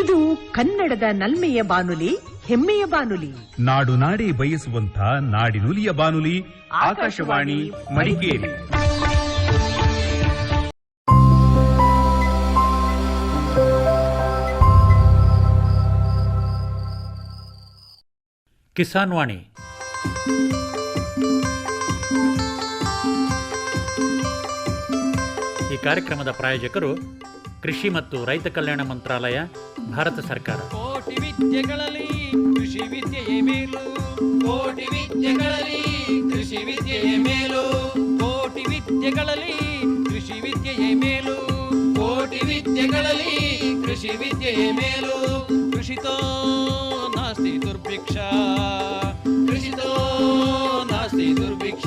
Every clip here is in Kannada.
ಇದು ಕನ್ನಡದ ನಲ್ಮೆಯ ಬಾನುಲಿ ಹೆಮ್ಮೆಯ ಬಾನುಲಿ. ನಾಡು ನಾಡಿ ಬಯಸುವಂತ ನಾಡಿನುಲಿಯ ಬಾನುಲಿ ಆಕಾಶವಾಣಿ ಮಡಿಕೇರಿ. ಕಿಸಾನ್ ವಾಣಿ. ಈ ಕಾರ್ಯಕ್ರಮದ ಪ್ರಾಯೋಜಕರು ಕೃಷಿ ಮತ್ತು ರೈತ ಕಲ್ಯಾಣ ಮಂತ್ರಾಲಯ ಭಾರತ ಸರ್ಕಾರ. ಕೋಟಿ ವಿದ್ಯೆಗಳಲ್ಲಿ ಕೃಷಿ ವಿದ್ಯೆಯೇ ಮೇಲು. ಕೋಟಿ ವಿದ್ಯೆಗಳಲ್ಲಿ ಕೃಷಿ ವಿದ್ಯೆಯೇ ಮೇಲು. ಕೋಟಿ ವಿದ್ಯೆಗಳಲ್ಲಿ ಕೃಷಿ ವಿದ್ಯೆಯೇ ಮೇಲು. ಕೋಟಿ ವಿದ್ಯೆಗಳಲ್ಲಿ ಕೃಷಿ ವಿದ್ಯೆಯೇ ಮೇಲು. ಕೃಷಿತೋ ನಾಸ್ತಿ ದುರ್ಭಿಕ್ಷ. ಕೃಷಿತೋ ನಾಸ್ತಿ ದುರ್ಭಿಕ್ಷ.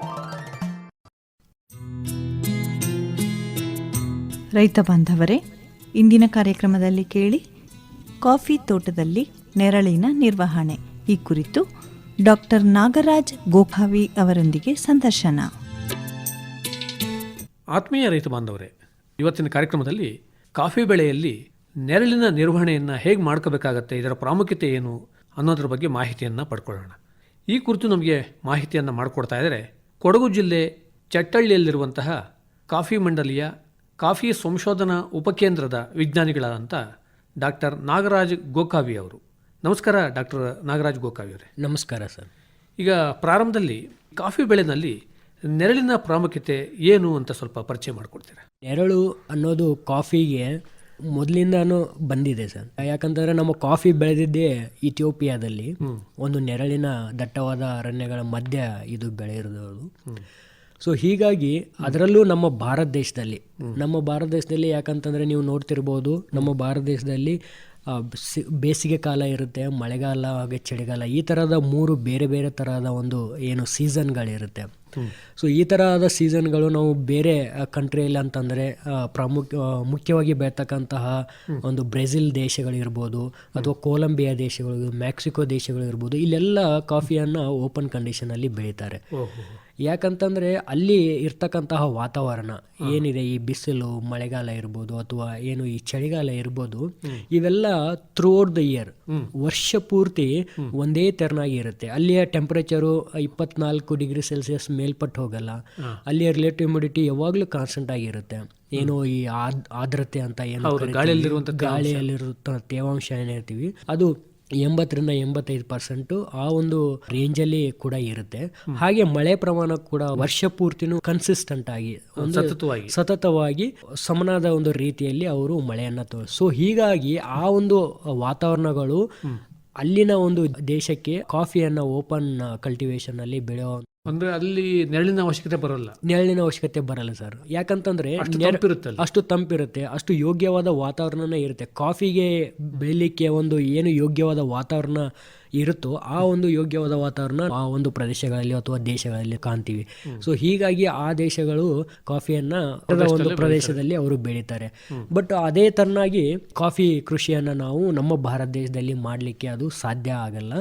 ರೈತ ಬಾಂಧವರೇ, ಇಂದಿನ ಕಾರ್ಯಕ್ರಮದಲ್ಲಿ ಕೇಳಿ ಕಾಫಿ ತೋಟದಲ್ಲಿ ನೆರಳಿನ ನಿರ್ವಹಣೆ. ಈ ಕುರಿತು ಡಾಕ್ಟರ್ ನಾಗರಾಜ್ ಗೋಖಾವಿ ಅವರೊಂದಿಗೆ ಸಂದರ್ಶನ. ಆತ್ಮೀಯ ರೈತ ಬಾಂಧವರೇ, ಇವತ್ತಿನ ಕಾರ್ಯಕ್ರಮದಲ್ಲಿ ಕಾಫಿ ಬೆಳೆಯಲ್ಲಿ ನೆರಳಿನ ನಿರ್ವಹಣೆಯನ್ನು ಹೇಗೆ ಮಾಡ್ಕೋಬೇಕಾಗತ್ತೆ, ಇದರ ಪ್ರಾಮುಖ್ಯತೆ ಏನು ಅನ್ನೋದ್ರ ಬಗ್ಗೆ ಮಾಹಿತಿಯನ್ನು ಪಡ್ಕೊಳ್ಳೋಣ. ಈ ಕುರಿತು ನಮಗೆ ಮಾಹಿತಿಯನ್ನು ಮಾಡಿಕೊಡ್ತಾ ಇದ್ದಾರೆ ಕೊಡಗು ಜಿಲ್ಲೆ ಚಟ್ಟಳ್ಳಿಯಲ್ಲಿರುವಂತಹ ಕಾಫಿ ಮಂಡಲಿಯ ಕಾಫಿ ಸಂಶೋಧನಾ ಉಪಕೇಂದ್ರದ ವಿಜ್ಞಾನಿಗಳಾದಂಥ ಡಾಕ್ಟರ್ ನಾಗರಾಜ್ ಗೋಕಾವಿ ಅವರು. ನಮಸ್ಕಾರ ಡಾಕ್ಟರ್ ನಾಗರಾಜ್ ಗೋಕಾವಿ ಅವರೇ. ನಮಸ್ಕಾರ ಸರ್. ಈಗ ಪ್ರಾರಂಭದಲ್ಲಿ ಕಾಫಿ ಬೆಳೆನಲ್ಲಿ ನೆರಳಿನ ಪ್ರಾಮುಖ್ಯತೆ ಏನು ಅಂತ ಸ್ವಲ್ಪ ಪರಿಚಯ ಮಾಡಿಕೊಡ್ತೀರಾ? ನೆರಳು ಅನ್ನೋದು ಕಾಫಿಗೆ ಮೊದಲಿಂದಾನು ಬಂದಿದೆ ಸರ್. ಯಾಕಂತಂದ್ರೆ ನಮ್ಮ ಕಾಫಿ ಬೆಳೆದಿದ್ದೇ ಇಥಿಯೋಪಿಯಾದಲ್ಲಿ ಒಂದು ನೆರಳಿನ ದಟ್ಟವಾದ ಅರಣ್ಯಗಳ ಮಧ್ಯ ಇದು ಬೆಳೆಯಿರೋದು. ಸೊ ಹೀಗಾಗಿ ಅದರಲ್ಲೂ ನಮ್ಮ ಭಾರತ ದೇಶದಲ್ಲಿ ನಮ್ಮ ಭಾರತ ದೇಶದಲ್ಲಿ ಯಾಕಂತಂದರೆ ನೀವು ನೋಡ್ತಿರ್ಬೋದು ನಮ್ಮ ಭಾರತ ದೇಶದಲ್ಲಿ ಸಿ- ಬೇಸಿಗೆ ಕಾಲ ಇರುತ್ತೆ ಮಳೆಗಾಲ ಹಾಗೆ ಚಳಿಗಾಲ ಈ ಥರದ ಮೂರು ಬೇರೆ ಬೇರೆ ಥರದ ಒಂದು ಏನು ಸೀಸನ್ಗಳಿರುತ್ತೆ. ಸೊ ಈ ಥರದ ಸೀಸನ್ಗಳು ನಾವು ಬೇರೆ ಕಂಟ್ರಿಯಲ್ಲಿ ಅಂತಂದರೆ ಪ್ರಾಮುಖ್ಯ ಮುಖ್ಯವಾಗಿ ಬೆಳ್ತಕ್ಕಂತಹ ಒಂದು ಬ್ರೆಜಿಲ್ ದೇಶಗಳಿರ್ಬೋದು ಅಥವಾ ಕೊಲಂಬಿಯಾ ದೇಶಗಳು ಮೆಕ್ಸಿಕೋ ದೇಶಗಳು ಇರ್ಬೋದು ಇಲ್ಲೆಲ್ಲ ಕಾಫಿಯನ್ನು ಓಪನ್ ಕಂಡೀಷನಲ್ಲಿ ಬೆಳೀತಾರೆ. ಯಾಕಂತಂದರೆ ಅಲ್ಲಿ ಇರ್ತಕ್ಕಂತಹ ವಾತಾವರಣ ಏನಿದೆ ಈ ಬಿಸಿಲು ಮಳೆಗಾಲ ಇರ್ಬೋದು ಅಥವಾ ಏನು ಈ ಚಳಿಗಾಲ ಇರ್ಬೋದು ಇವೆಲ್ಲ ಥ್ರೂಔಟ್ ದ ಇಯರ್ ವರ್ಷ ಪೂರ್ತಿ ಒಂದೇ ತೆರನಾಗಿ ಇರುತ್ತೆ. ಅಲ್ಲಿಯ ಟೆಂಪರೇಚರು ಇಪ್ಪತ್ನಾಲ್ಕು ಡಿಗ್ರಿ ಸೆಲ್ಸಿಯಸ್ ಮೇಲ್ಪಟ್ಟು ಹೋಗಲ್ಲ. ಅಲ್ಲಿಯ ರಿಲೇಟಿವ್ ಹ್ಯುಮಿಡಿಟಿ ಯಾವಾಗಲೂ ಕಾನ್ಸ್ಟೆಂಟ್ ಆಗಿರುತ್ತೆ ಏನು ಈ ಆದ್- ಆರ್ದ್ರತೆ ಅಂತ ಏನು ಗಾಳಿಯಲ್ಲಿರುವಂತ ಗಾಳಿಯಲ್ಲಿರುವಂಥ ತೇವಾಂಶ ಏನಿರ್ತೀವಿ ಅದು ಎಂಬತ್ತರಿಂದ ಎಂಬತ್ತೈದು ಪರ್ಸೆಂಟು ಆ ಒಂದು ರೇಂಜಲ್ಲಿ ಕೂಡ ಇರುತ್ತೆ ಹಾಗೆ ಮಳೆ ಪ್ರಮಾಣ ಕೂಡ ವರ್ಷ ಪೂರ್ತಿನೂ ಕನ್ಸಿಸ್ಟೆಂಟ್ ಆಗಿ ಒಂದು ಸತತವಾಗಿ. ಸತತವಾಗಿ ಸಮನಾದ ಒಂದು ರೀತಿಯಲ್ಲಿ ಅವರು ಮಳೆಯನ್ನ ತೋ ಸೊ ಹೀಗಾಗಿ ಆ ಒಂದು ವಾತಾವರಣಗಳು ಅಲ್ಲಿನ ಒಂದು ದೇಶಕ್ಕೆ ಕಾಫಿಯನ್ನ ಓಪನ್ ಕಲ್ಟಿವೇಶನ್ ಅಲ್ಲಿ ಬೆಳೆಯೋ ಅಂದ್ರೆ ಅಲ್ಲಿ ನೆರಳಿನ ಅವಶ್ಯಕತೆ ಬರಲ್ಲ. ನೆರಳಿನ ಅವಶ್ಯಕತೆ ಬರಲ್ಲ ಸರ್. ಯಾಕಂತಂದ್ರೆ ತಂಪಿರುತ್ತಲ್ಲ. ಅಷ್ಟು ತಂಪಿರುತ್ತೆ ಅಷ್ಟು ಯೋಗ್ಯವಾದ ವಾತಾವರಣನೇ ಇರುತ್ತೆ. ಕಾಫಿಗೆ ಬೆಳಿಲಿಕ್ಕೆ ಒಂದು ಏನು ಯೋಗ್ಯವಾದ ವಾತಾವರಣ ಇರುತ್ತೋ ಆ ಒಂದು ಯೋಗ್ಯವಾದ ವಾತಾವರಣ ಆ ಒಂದು ಪ್ರದೇಶಗಳಲ್ಲಿ ಅಥವಾ ದೇಶಗಳಲ್ಲಿ ಕಾಣ್ತೀವಿ. ಸೊ ಹೀಗಾಗಿ ಆ ದೇಶಗಳು ಕಾಫಿಯನ್ನ ಒಂದು ಪ್ರದೇಶದಲ್ಲಿ ಅವರು ಬೆಳೀತಾರೆ. ಬಟ್ ಅದೇ ತರನಾಗಿ ಕಾಫಿ ಕೃಷಿಯನ್ನ ನಾವು ನಮ್ಮ ಭಾರತ ದೇಶದಲ್ಲಿ ಮಾಡ್ಲಿಕ್ಕೆ ಅದು ಸಾಧ್ಯ ಆಗಲ್ಲ.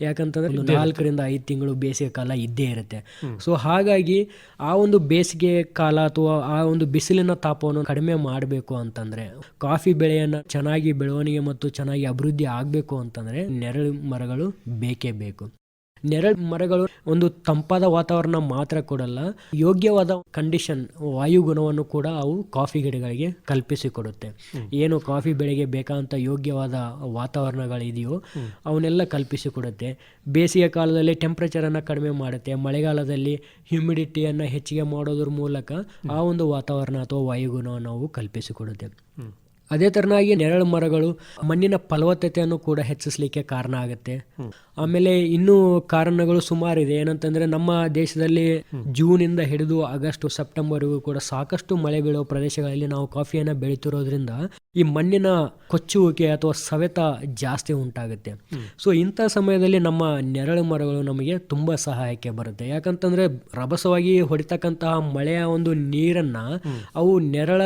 ಯಾಕಂತಂದ್ರೆ ಒಂದು ನಾಲ್ಕರಿಂದ ಐದು ತಿಂಗಳು ಬೇಸಿಗೆ ಕಾಲ ಇದ್ದೇ ಇರುತ್ತೆ. ಸೊ ಹಾಗಾಗಿ ಆ ಒಂದು ಬೇಸಿಗೆ ಕಾಲ ಅಥವಾ ಆ ಒಂದು ಬಿಸಿಲಿನ ತಾಪವನ್ನು ಕಡಿಮೆ ಮಾಡಬೇಕು ಅಂತಂದ್ರೆ ಕಾಫಿ ಬೆಳೆಯನ್ನ ಚೆನ್ನಾಗಿ ಬೆಳವಣಿಗೆ ಮತ್ತು ಚೆನ್ನಾಗಿ ಅಭಿವೃದ್ಧಿ ಆಗಬೇಕು ಅಂತಂದ್ರೆ ನೆರಳು ಮರಗಳು ಬೇಕೇ ಬೇಕು. ನೆರಳು ಮರಗಳು ಒಂದು ತಂಪಾದ ವಾತಾವರಣ ಮಾತ್ರ ಕೊಡಲ್ಲ ಯೋಗ್ಯವಾದ ಕಂಡೀಷನ್ ವಾಯುಗುಣವನ್ನು ಕೂಡ ಅವು ಕಾಫಿ ಗಿಡಗಳಿಗೆ ಕಲ್ಪಿಸಿಕೊಡುತ್ತೆ ಏನು ಕಾಫಿ ಬೆಳೆಗೆ ಬೇಕಾದಂಥ ಯೋಗ್ಯವಾದ ವಾತಾವರಣಗಳಿದೆಯೋ ಅವನ್ನೆಲ್ಲ ಕಲ್ಪಿಸಿಕೊಡುತ್ತೆ ಬೇಸಿಗೆ ಕಾಲದಲ್ಲಿ ಟೆಂಪ್ರೇಚರನ್ನು ಕಡಿಮೆ ಮಾಡುತ್ತೆ. ಮಳೆಗಾಲದಲ್ಲಿ ಹ್ಯುಮಿಡಿಟಿಯನ್ನು ಹೆಚ್ಚಿಗೆ ಮಾಡೋದ್ರ ಮೂಲಕ ಆ ಒಂದು ವಾತಾವರಣ ಅಥವಾ ವಾಯುಗುಣವನ್ನು ಅವು ಕಲ್ಪಿಸಿಕೊಡುತ್ತೆ ಅದೇ ತರನಾಗಿ ನೆರಳು ಮರಗಳು ಮಣ್ಣಿನ ಫಲವತ್ತತೆಯನ್ನು ಕೂಡ ಹೆಚ್ಚಿಸಲಿಕ್ಕೆ ಕಾರಣ ಆಗುತ್ತೆ. ಆಮೇಲೆ ಇನ್ನೂ ಕಾರಣಗಳು ಸುಮಾರಿದೆ ಏನಂತಂದ್ರೆ ನಮ್ಮ ದೇಶದಲ್ಲಿ ಜೂನ್ ಇಂದ ಹಿಡಿದು ಆಗಸ್ಟ್ ಸೆಪ್ಟೆಂಬರ್ಗೂ ಕೂಡ ಸಾಕಷ್ಟು ಮಳೆ ಬೀಳುವ ಪ್ರದೇಶಗಳಲ್ಲಿ ನಾವು ಕಾಫಿಯನ್ನು ಬೆಳೀತಿರೋದ್ರಿಂದ ಈ ಮಣ್ಣಿನ ಕೊಚ್ಚುವಿಕೆ ಅಥವಾ ಸವೆತ ಜಾಸ್ತಿ ಉಂಟಾಗುತ್ತೆ. ಸೊ ಇಂಥ ಸಮಯದಲ್ಲಿ ನಮ್ಮ ನೆರಳು ಮರಗಳು ನಮಗೆ ತುಂಬಾ ಸಹಾಯಕ್ಕೆ ಬರುತ್ತೆ. ಯಾಕಂತಂದ್ರೆ ರಭಸವಾಗಿ ಹೊಡಿತಕ್ಕಂತಹ ಮಳೆಯ ಒಂದು ನೀರನ್ನ ಅವು ನೆರಳ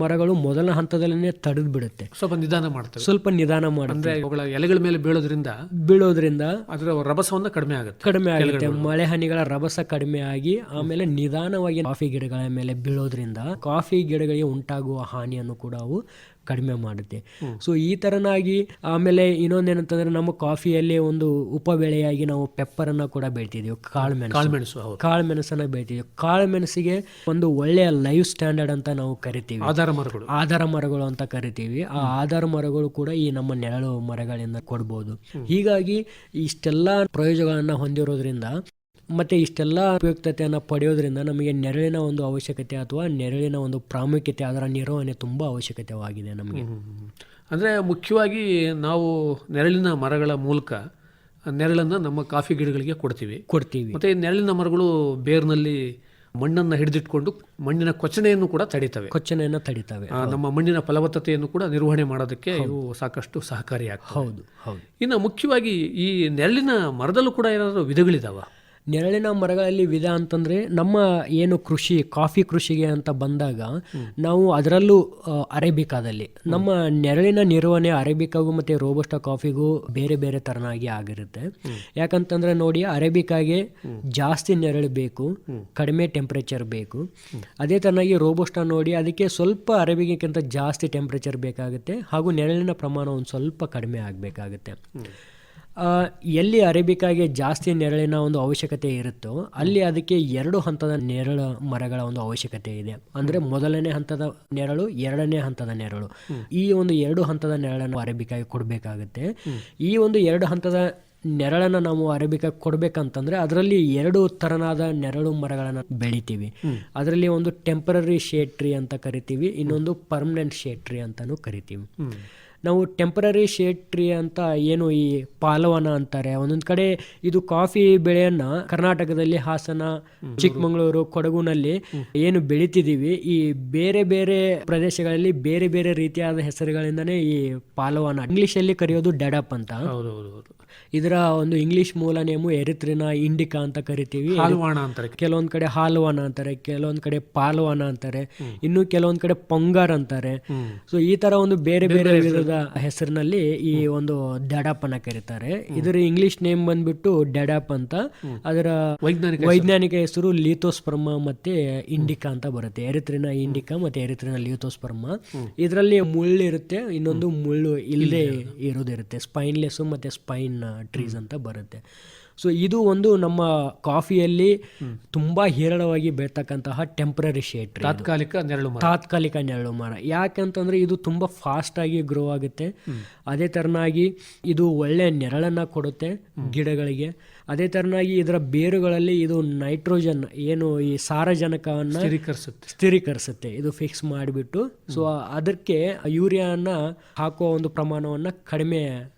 ಮರಗಳು ಮೊದಲ ಹಂತದಲ್ಲೇ ತಡೆದು ಬಿಡುತ್ತೆ ಸ್ವಲ್ಪ ನಿಧಾನ ಮಾಡುತ್ತೆ ಸ್ವಲ್ಪ ನಿಧಾನ ಮಾಡುತ್ತೆ ಎಲೆಗಳ ಮೇಲೆ ಬೀಳೋದ್ರಿಂದ ಬೀಳೋದ್ರಿಂದ ಅದರ ರಭಸವನ್ನು ಕಡಿಮೆ ಆಗುತ್ತೆ ಕಡಿಮೆ ಆಗುತ್ತೆ. ಮಳೆ ಹನಿಗಳ ರಭಸ ಕಡಿಮೆ ಆಗಿ ಆಮೇಲೆ ನಿಧಾನವಾಗಿ ಕಾಫಿ ಗಿಡಗಳ ಮೇಲೆ ಬೀಳೋದ್ರಿಂದ ಕಾಫಿ ಗಿಡಗಳಿಗೆ ಉಂಟಾಗುವ ಹಾನಿಯನ್ನು ಕೂಡ ಅವು ಕಡಿಮೆ ಮಾಡುತ್ತೆ. ಸೊ ಈ ತರನಾಗಿ ಆಮೇಲೆ ಇನ್ನೊಂದೇನಂತಂದ್ರೆ ನಮ್ಮ ಕಾಫಿಯಲ್ಲಿ ಒಂದು ಉಪಬೆಳೆಯಾಗಿ ನಾವು ಪೆಪ್ಪರ್ ಅನ್ನ ಕೂಡ ಬೆಳ್ತಿದ್ದೀವಿ ಕಾಳು ಮೆಣಸು ಕಾಳು ಮೆಣಸನ್ನ ಬೆಳ್ತಿದ್ದೀವಿ ಕಾಳು ಮೆಣಸಿಗೆ ಒಂದು ಒಳ್ಳೆಯ ಲೈಫ್ ಸ್ಟ್ಯಾಂಡರ್ಡ್ ಅಂತ ನಾವು ಕರಿತೀವಿ. ಆಧಾರ ಮರಗಳು. ಆಧಾರ ಮರಗಳು ಅಂತ ಕರಿತೀವಿ. ಆ ಆಧಾರ ಮರಗಳು ಕೂಡ ಈ ನಮ್ಮ ನೆರಳು ಮರಗಳಿಂದ ಕೊಡ್ಬೋದು. ಹೀಗಾಗಿ ಇಷ್ಟೆಲ್ಲ ಪ್ರಯೋಜನಗಳನ್ನ ಹೊಂದಿರೋದ್ರಿಂದ ಮತ್ತೆ ಇಷ್ಟೆಲ್ಲ ಉಪಯುಕ್ತತೆಯನ್ನು ಪಡೆಯೋದ್ರಿಂದ ನಮಗೆ ನೆರಳಿನ ಒಂದು ಅವಶ್ಯಕತೆ ಅಥವಾ ನೆರಳಿನ ಒಂದು ಪ್ರಾಮುಖ್ಯತೆ ಅದರ ನಿರ್ವಹಣೆ ತುಂಬಾ ಅವಶ್ಯಕತೆವಾಗಿದೆ ನಮಗೆ. ಅಂದ್ರೆ ಮುಖ್ಯವಾಗಿ ನಾವು ನೆರಳಿನ ಮರಗಳ ಮೂಲಕ ನೆರಳನ್ನು ನಮ್ಮ ಕಾಫಿ ಗಿಡಗಳಿಗೆ ಕೊಡ್ತೀವಿ. ಕೊಡ್ತೀವಿ. ಮತ್ತೆ ನೆರಳಿನ ಮರಗಳು ಬೇರ್ನಲ್ಲಿ ಮಣ್ಣನ್ನು ಹಿಡಿದಿಟ್ಕೊಂಡು ಮಣ್ಣಿನ ಕೊಚ್ಚಣೆಯನ್ನು ಕೂಡ ತಡಿತವೆ. ಕೊಚ್ಚನೆಯನ್ನು ತಡಿತವೆ. ನಮ್ಮ ಮಣ್ಣಿನ ಫಲವತ್ತತೆಯನ್ನು ಕೂಡ ನಿರ್ವಹಣೆ ಮಾಡೋದಕ್ಕೆ ಇವು ಸಾಕಷ್ಟು ಸಹಕಾರಿಯಾಗ್ತವೆ. ಹೌದು ಹೌದು. ಇನ್ನು ಮುಖ್ಯವಾಗಿ ಈ ನೆರಳಿನ ಮರದಲ್ಲೂ ಕೂಡ ಏನಾದರೂ ವಿಧಗಳಿದಾವ? ನೆರಳಿನ ಮರಗಳಲ್ಲಿ ವಿಧ ಅಂತಂದರೆ ನಮ್ಮ ಏನು ಕೃಷಿ, ಕಾಫಿ ಕೃಷಿಗೆ ಅಂತ ಬಂದಾಗ ನಾವು ಅದರಲ್ಲೂ ಅರೇಬಿಕಾದಲ್ಲಿ ನಮ್ಮ ನೆರಳಿನ ನಿರ್ವಹಣೆ ಅರೇಬಿಕಾಗೂ ಮತ್ತು ರೋಬಸ್ಟ ಕಾಫಿಗೂ ಬೇರೆ ಬೇರೆ ತರನಾಗಿ ಆಗಿರುತ್ತೆ. ಯಾಕಂತಂದ್ರೆ ನೋಡಿ ಅರೇಬಿಕಾಗೆ ಜಾಸ್ತಿ ನೆರಳು ಬೇಕು, ಕಡಿಮೆ ಟೆಂಪ್ರೇಚರ್ ಬೇಕು. ಅದೇ ತರನಾಗಿ ರೋಬೋಸ್ಟ ನೋಡಿ, ಅದಕ್ಕೆ ಸ್ವಲ್ಪ ಅರೇಬಿಕಕ್ಕಿಂತ ಜಾಸ್ತಿ ಟೆಂಪ್ರೇಚರ್ ಬೇಕಾಗುತ್ತೆ ಹಾಗೂ ನೆರಳಿನ ಪ್ರಮಾಣ ಒಂದು ಸ್ವಲ್ಪ ಕಡಿಮೆ ಆಗಬೇಕಾಗುತ್ತೆ. ಎಲ್ಲಿ ಅರೇಬಿಕಾಗೆ ಜಾಸ್ತಿ ನೆರಳಿನ ಒಂದು ಅವಶ್ಯಕತೆ ಇರುತ್ತೋ ಅಲ್ಲಿ ಅದಕ್ಕೆ ಎರಡು ಹಂತದ ನೆರಳು ಮರಗಳ ಒಂದು ಅವಶ್ಯಕತೆ ಇದೆ. ಅಂದ್ರೆ ಮೊದಲನೇ ಹಂತದ ನೆರಳು, ಎರಡನೇ ಹಂತದ ನೆರಳು. ಈ ಒಂದು ಎರಡು ಹಂತದ ನೆರಳನ್ನು ಅರೇಬಿಕಾಗೆ ಕೊಡಬೇಕಾಗುತ್ತೆ. ಈ ಒಂದು ಎರಡು ಹಂತದ ನೆರಳನ್ನು ನಾವು ಅರೇಬಿಕಾ ಕೊಡಬೇಕಂತಂದ್ರೆ ಅದರಲ್ಲಿ ಎರಡು ತರನಾದ ನೆರಳು ಮರಗಳನ್ನು ಬೆಳಿತೀವಿ. ಅದರಲ್ಲಿ ಒಂದು ಟೆಂಪರರಿ ಶೇಡ್ ಟ್ರೀ ಅಂತ ಕರಿತೀವಿ, ಇನ್ನೊಂದು ಪರ್ಮನೆಂಟ್ ಶೇಡ್ ಟ್ರೀ ಅಂತಲೂ ಕರಿತೀವಿ. ನಾವು ಟೆಂಪರರಿ ಶೇಡ್ ಟ್ರೀ ಅಂತ ಏನು ಈ ಪಾಲವನ ಅಂತಾರೆ. ಒಂದೊಂದು ಕಡೆ ಇದು ಕಾಫಿ ಬೆಳೆಯನ್ನ ಕರ್ನಾಟಕದಲ್ಲಿ ಹಾಸನ ಚಿಕ್ಕಮಗಳೂರು ಕೊಡಗುನಲ್ಲಿ ಏನು ಬೆಳಿತಿದೀವಿ. ಈ ಬೇರೆ ಬೇರೆ ಪ್ರದೇಶಗಳಲ್ಲಿ ಬೇರೆ ಬೇರೆ ರೀತಿಯಾದ ಹೆಸರುಗಳಿಂದನೇ ಈ ಪಾಲವನ. ಇಂಗ್ಲಿಷ್ ಅಲ್ಲಿ ಕರೆಯೋದು ಡೆಡಪ್ ಅಂತ. ಹೌದು ಹೌದು ಹೌದು ಇದರ ಒಂದು ಇಂಗ್ಲಿಷ್ ಮೂಲ ನೇಮು ಎರಿತ್ರಿನ ಇಂಡಿಕಾ ಅಂತ ಕರಿತೀವಿ. ಹಾಲ್ವಾಣ ಅಂತಾರೆ. ಕೆಲವೊಂದ್ ಕಡೆ ಹಾಲ್ವಾನ ಅಂತಾರೆ ಕೆಲವೊಂದ್ ಕಡೆ ಪಾಲ್ವಾನ ಅಂತಾರೆ ಇನ್ನು ಕೆಲವೊಂದ್ ಕಡೆ ಪೊಂಗಾರ್ ಅಂತಾರೆ. ಸೊ ಈ ತರ ಒಂದು ಬೇರೆ ಬೇರೆ ವಿಧದ ಹೆಸರಿನಲ್ಲಿ ಈ ಒಂದು ಡ್ಯಾಡಾಪನ್ನ ಕರೀತಾರೆ. ಇದರ ಇಂಗ್ಲಿಷ್ ನೇಮ್ ಬಂದ್ಬಿಟ್ಟು ಡ್ಯಾಡಾಪ್ ಅಂತ. ಅದರ ವೈಜ್ಞಾನಿಕ ವೈಜ್ಞಾನಿಕ ಹೆಸರು ಲೀಥೋಸ್ಪರ್ಮ ಮತ್ತೆ ಇಂಡಿಕಾ ಅಂತ ಬರುತ್ತೆ. ಎರಿತ್ರಿನ ಇಂಡಿಕಾ ಮತ್ತೆ ಎರಿತ್ರಿನ ಲಿಯೋಥೋಸ್ಪರ್ಮ ಇದರಲ್ಲಿ ಮುಳ್ಳು ಇರುತ್ತೆ ಇನ್ನೊಂದು ಮುಳ್ಳು ಇಲ್ಲದೆ ಇರೋದಿರುತ್ತೆ. ಸ್ಪೈನ್ಲೆಸ್ ಮತ್ತೆ ಸ್ಪೈನ್ ಟ್ರೀಸ್ ಅಂತ ಬರುತ್ತೆ. ಸೊ ಇದು ಒಂದು ನಮ್ಮ ಕಾಫಿಯಲ್ಲಿ ತುಂಬ ಹೇರಳವಾಗಿ ಬೆಳ್ತಕ್ಕಂತಹ ಟೆಂಪರರಿ ಶೇಡ್ ತಾತ್ಕಾಲಿಕ ನೆರಳು ತಾತ್ಕಾಲಿಕ ನೆರಳು ಮರ. ಯಾಕಂತಂದರೆ ಇದು ತುಂಬ ಫಾಸ್ಟ್ ಆಗಿ ಗ್ರೋ ಆಗುತ್ತೆ. ಅದೇ ತರನಾಗಿ ಇದು ಒಳ್ಳೆ ನೆರಳನ್ನ ಕೊಡುತ್ತೆ ಗಿಡಗಳಿಗೆ. ಅದೇ ತರನಾಗಿ ಇದರ ಬೇರುಗಳಲ್ಲಿ ಇದು ನೈಟ್ರೋಜನ್ ಏನು ಈ ಸಾರಜನಕವನ್ನ ಸ್ಥಿರೀಕರಿಸುತ್ತೆ. ಸ್ಥಿರೀಕರಿಸುತ್ತೆ. ಇದು ಫಿಕ್ಸ್ ಮಾಡಿಬಿಟ್ಟು. ಸೊ ಅದಕ್ಕೆ ಯೂರಿಯಾನ ಹಾಕುವ ಒಂದು ಪ್ರಮಾಣವನ್ನ ಕಡಿಮೆ